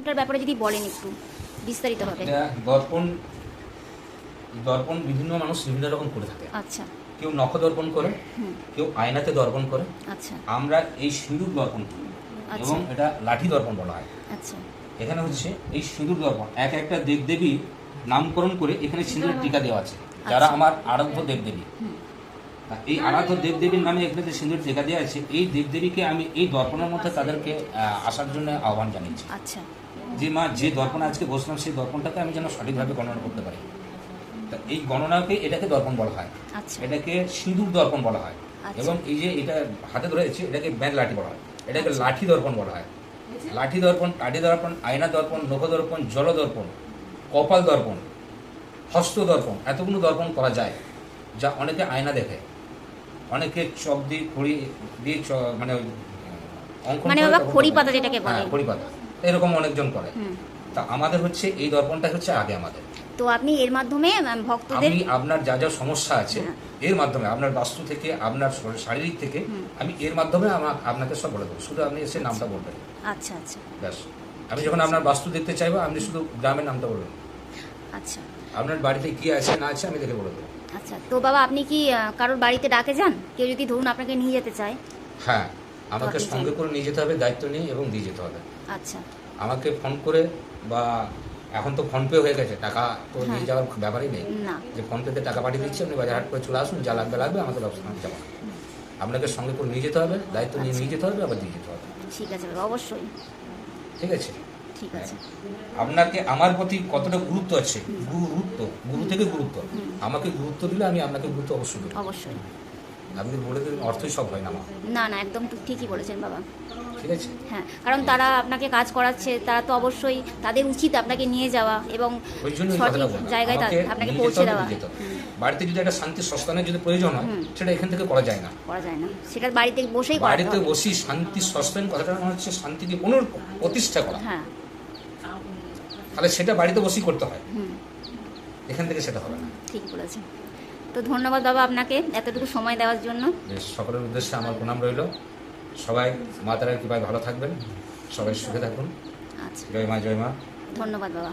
ওটার ব্যাপারে যদি বলেন একটু বিস্তারিতভাবে এটা দর্পণ দর্পণ বিভিন্ন মানুষ বিভিন্ন রকম করে থাকে। আচ্ছা। কেউ নখ দর্পণ করে কেউ আয়নাতে দর্পণ করে। আচ্ছা। আমরা এই সিঁদুর দর্পণ করি আচ্ছা। এবং এটা লাঠি দর্পণ বলা হয়। আচ্ছা। এখানে হচ্ছে এই সিঁদুর দর্পণ। এক একটা দেবদেবী নামকরণ করে এখানে সিঁদুরের টিকা দেওয়া আছে। যারা আচ্ছা। আমার আরাধ্য দেবদেবী। এই আরাধ্য দেবদেবীর নামে এখানে যে সিঁদুর টিকা দেওয়া আছে এই দেবদেবীকে আমি এই দর্পণের মধ্যে তাদেরকে আসার জন্য আহ্বান জানিয়েছি। আচ্ছা। যে মা যে দর্পণ আজকে বসলাম সেই দর্পণটাকে আমি যেন সঠিকভাবে গণনা করতে পারি। তা এই গণনাকে এটাকে দর্পণ বলা হয়। আচ্ছা। এটাকে সিঁদুর দর্পণ বলা হয়। আচ্ছা। এবং এই যে এটা হাতে ধরে আছে এটাকে ব্যাগ লাঠি বলা হয়। এটাকে। লাঠি দর্পণ বলা হয়। লাঠি দর্পণ টাটি দর্পণ আয়না দর্পণ নখ দর্পণ জল দর্পণ কপাল দর্পণ হস্ত দর্পণ এতগুলো দর্পণ করা যায় যা অনেকে আয়না দেখে। অনেকে চক দিয়ে খড়ি দিয়ে চ- মানে মানে বাবা খড়ি পাতা যেটাকে বলে। হ্যাঁ খড়ি পাতা। এরকম অনেকজন করে। তা আমাদের হচ্ছে এই দর্পণটা হচ্ছে আগে আমাদের। তো আপনি এর মাধ্যমে ভক্তদের আমি আপনার যা যা সমস্যা আছে হ্যাঁ। এর মাধ্যমে আপনার বাস্তু থেকে আপনার শারীরিক থেকে আমি এর মাধ্যমে আপনাকে সব বলে দেবো। শুধু আপনি এসে নামটা বলবেন। আচ্ছা আচ্ছা। ব্যাস। আমি যখন আপনার বাস্তু দেখতে চাইব আপনি শুধু গ্রামের নামটা বলবেন। আচ্ছা। আপনার বাড়িতে কি আছে না আছে আমি দেখে বলে দেবো। আচ্ছা তো বাবা আপনি কি কারোর বাড়িতে ডাকে যান? কেউ যদি ধরুন আপনাকে নিয়ে যেতে চায়। হ্যাঁ আমাকে সঙ্গে করে নিয়ে যেতে হবে দায়িত্ব নিয়ে এবং দিয়ে যেতে হবে। আচ্ছা। আমাকে ফোন করে বা এখন তো ফোনপে হয়ে গেছে টাকা তো নিয়ে হ্যাঁ। যাওয়ার ব্যাপারই নেই। না। যে ফোনপেতে টাকা পাঠিয়ে দিচ্ছি আপনি বাজার হাট করে চলে আসুন যা লাগবে লাগবে আমাকে ব্যবস্থা আমি যাব আপনাকে সঙ্গে করে নিয়ে যেতে হবে দায়িত্ব নিয়ে আচ্ছা। নিয়ে যেতে হবে আবার দিয়ে যেতে হবে। ঠিক আছে অবশ্যই। ঠিক আছে। ঠিক আছে। আপনাকে আমার প্রতি কতটা গুরুত্ব আছে? গুরুত্ব। গুরু থেকে গুরুত্ব। আমাকে গুরুত্ব দিলে আমি আপনাকে গুরুত্ব অবশ্যই দেবো। অবশ্যই। আপনি বলে দেবেন অর্থই সব হয় না আমার না না একদম ঠিকই বলেছেন বাবা। ঠিক আছে? হ্যাঁ কারণ তারা আপনাকে কাজ করাচ্ছে তারা তো অবশ্যই তাদের উচিত আপনাকে নিয়ে যাওয়া এবং সঠিক জায়গায় আপনাকে পৌঁছে দেওয়া। বাড়িতে যদি একটা শান্তি সস্তানের যদি প্রয়োজন হয় সেটা এখান থেকে করা যায় না। করা যায় না। সেটা বাড়িতে বসেই বাড়িতে বসি শান্তি সস্তান কথাটা মানে হচ্ছে শান্তিকে পুনর প্রতিষ্ঠা করা। হ্যাঁ। তাহলে সেটা বাড়িতে বসেই করতে হয়। এখান থেকে সেটা হবে না। ঠিক বলেছেন। তো ধন্যবাদ বাবা আপনাকে এতটুকু সময় দেওয়ার জন্য। বেশ সকলের উদ্দেশ্যে আমার প্রণাম রইল। সবাই মা তারা কৃপায় ভালো থাকবেন। সবাই সুখে থাকুন। আচ্ছা। জয় মা জয় মা। ধন্যবাদ বাবা।